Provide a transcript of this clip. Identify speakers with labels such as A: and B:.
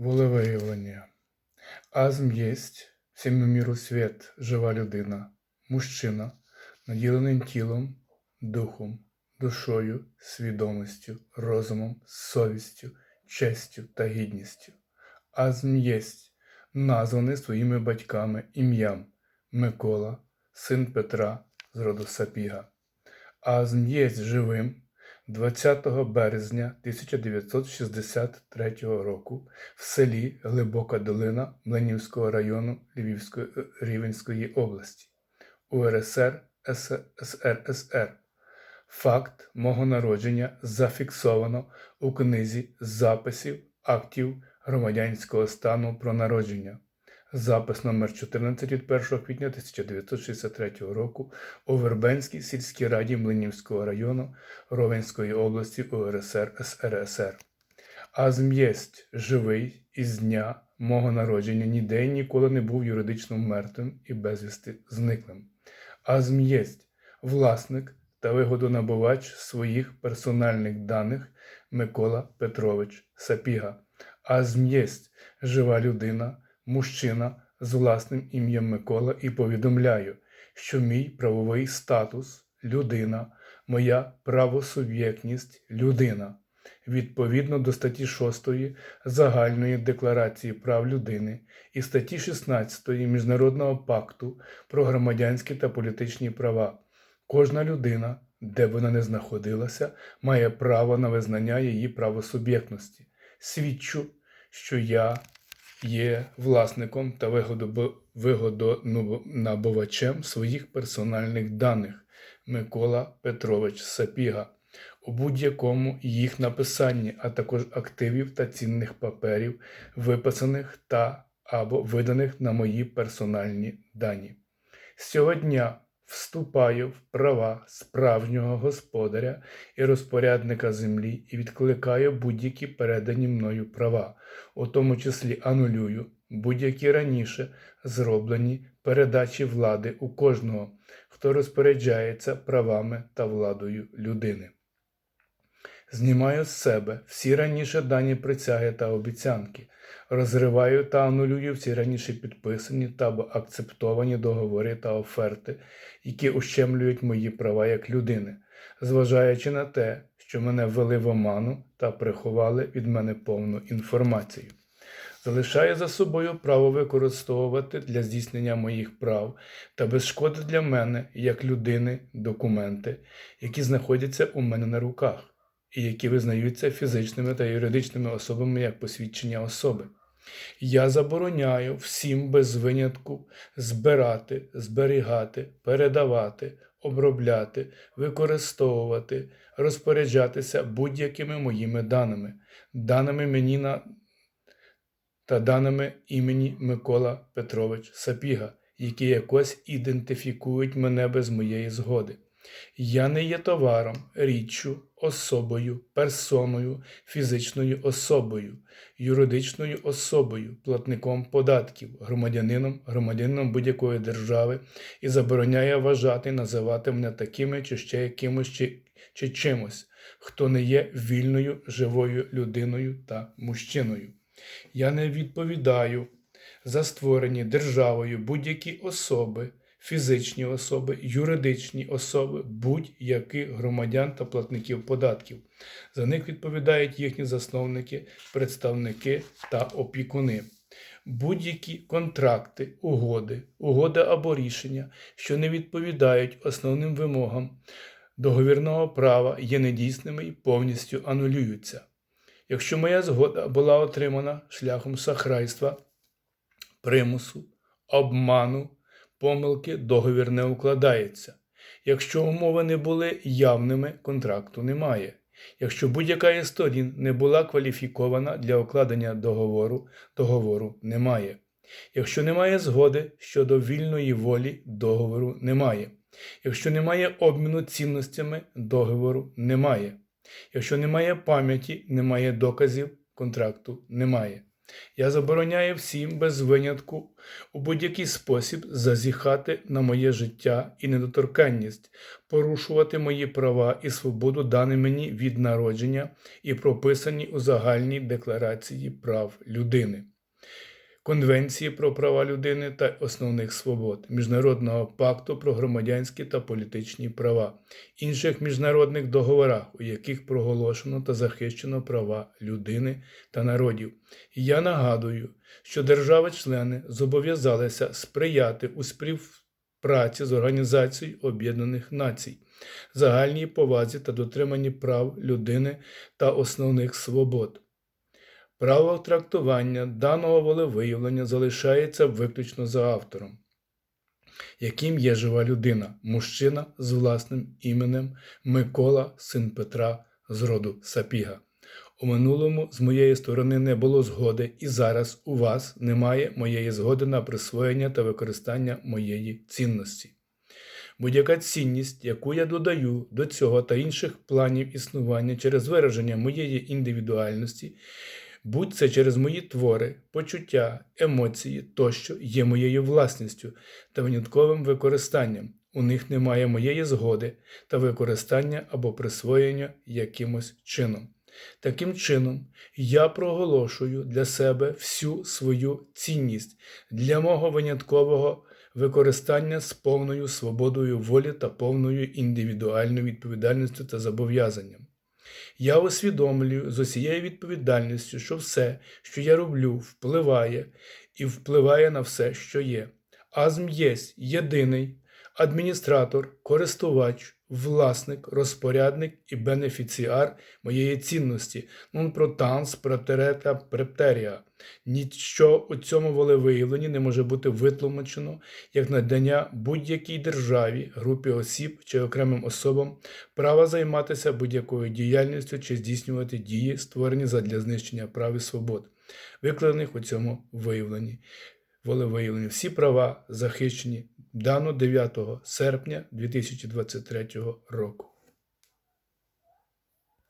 A: Волевиявлення. Азм єсть всьому міру світ, жива людина, мужчина, наділеним тілом, духом, душою, свідомістю, розумом, совістю, честю та гідністю. Азм єсть названий своїми батьками ім'ям Микола, син Петра з роду Сапіга. Азм єсть живим 20 березня 1963 року в селі Глибока Долина Млинівського району Львівської е, Рівенської області УРСР СРСР. Факт мого народження зафіксовано у книзі записів актів громадянського стану про народження. Запис номер 14 від 1 квітня 1963 року у Вербенській сільській раді Млинівського району Ровенської області УРСР СРСР. Азм єсть живий із дня мого народження ніде ніколи не був юридично мертвим і безвісти зниклим. Азм єсть власник та вигодонабувач своїх персональних даних Микола Петрович Сапіга. Азм єсть жива людина, мужчина з власним ім'ям Микола і повідомляю, що мій правовий статус людина, моя правосуб'єктність людина. Відповідно до статті 6 Загальної декларації прав людини і статті 16 Міжнародного пакту про громадянські та політичні права. Кожна людина, де вона не знаходилася, має право на визнання її правосуб'єктності. Свідчу, що я є власником та вигодонабувачем своїх персональних даних Микола Петрович Сапіга у будь-якому їх написанні, а також активів та цінних паперів, виписаних та або виданих на мої персональні дані. З цього дня вступаю в права справжнього господаря і розпорядника землі і відкликаю будь-які передані мною права, у тому числі анулюю будь-які раніше зроблені передачі влади у кожного, хто розпоряджається правами та владою людини. Знімаю з себе всі раніше дані присяги та обіцянки, розриваю та анулюю всі раніше підписані та акцептовані договори та оферти, які ущемлюють мої права як людини, зважаючи на те, що мене ввели в оману та приховали від мене повну інформацію. Залишаю за собою право використовувати для здійснення моїх прав та без шкоди для мене як людини документи, які знаходяться у мене на руках і які визнаються фізичними та юридичними особами як посвідчення особи. Я забороняю всім без винятку збирати, зберігати, передавати, обробляти, використовувати, розпоряджатися будь-якими моїми даними, даними мені на та даними імені Микола Петрович Сапіга, які якось ідентифікують мене без моєї згоди. Я не є товаром, річчю, особою, персоною, фізичною особою, юридичною особою, платником податків, громадянином, громадянином будь-якої держави і забороняє вважати називати мене такими чи ще якимось чи, чи чимось, хто не є вільною живою людиною та мужчиною. Я не відповідаю за створені державою будь-які особи, фізичні особи, юридичні особи, будь-яких громадян та платників податків. За них відповідають їхні засновники, представники та опікуни. Будь-які контракти, угоди, угоди або рішення, що не відповідають основним вимогам договірного права, є недійсними і повністю анулюються. Якщо моя згода була отримана шляхом шахрайства, примусу, обману, помилки, договір не укладається. Якщо умови не були явними, контракту немає. Якщо будь-яка із сторін не була кваліфікована для укладення договору, договору немає. Якщо немає згоди щодо вільної волі, договору немає. Якщо немає обміну цінностями, договору немає. Якщо немає пам'яті, немає доказів, контракту немає. Я забороняю всім без винятку у будь-який спосіб зазіхати на моє життя і недоторканність, порушувати мої права і свободу, дані мені від народження і прописані у загальній декларації прав людини. Конвенції про права людини та основних свобод, Міжнародного пакту про громадянські та політичні права, інших міжнародних договорах, у яких проголошено та захищено права людини та народів. І я нагадую, що держави-члени зобов'язалися сприяти у співпраці з Організацією Об'єднаних Націй, загальній повазі та дотриманні прав людини та основних свобод. Право трактування даного волевиявлення залишається виключно за автором, яким є жива людина, мужчина з власним іменем Микола, син Петра з роду Сапіга. У минулому з моєї сторони не було згоди, і зараз у вас немає моєї згоди на присвоєння та використання моєї цінності. Будь-яка цінність, яку я додаю до цього та інших планів існування через вираження моєї індивідуальності, будь це через мої твори, почуття, емоції тощо є моєю власністю та винятковим використанням. У них немає моєї згоди та використання або присвоєння якимось чином. Таким чином, я проголошую для себе всю свою цінність для мого виняткового використання з повною свободою волі та повною індивідуальною відповідальністю та зобов'язанням. Я усвідомлюю з усією відповідальністю, що все, що я роблю, впливає і впливає на все, що є. Азм єсть єдиний адміністратор, користувач, власник, розпорядник і бенефіціар моєї цінності, non protans preterita prepteria. Ніщо у цьому волевиявленні не може бути витлумачено як надання будь-якій державі, групі осіб чи окремим особам права займатися будь-якою діяльністю чи здійснювати дії, створені задля знищення прав і свобод, викладених у цьому виявленні. Волевиявлені всі права захищені дано 9 серпня 2023 року.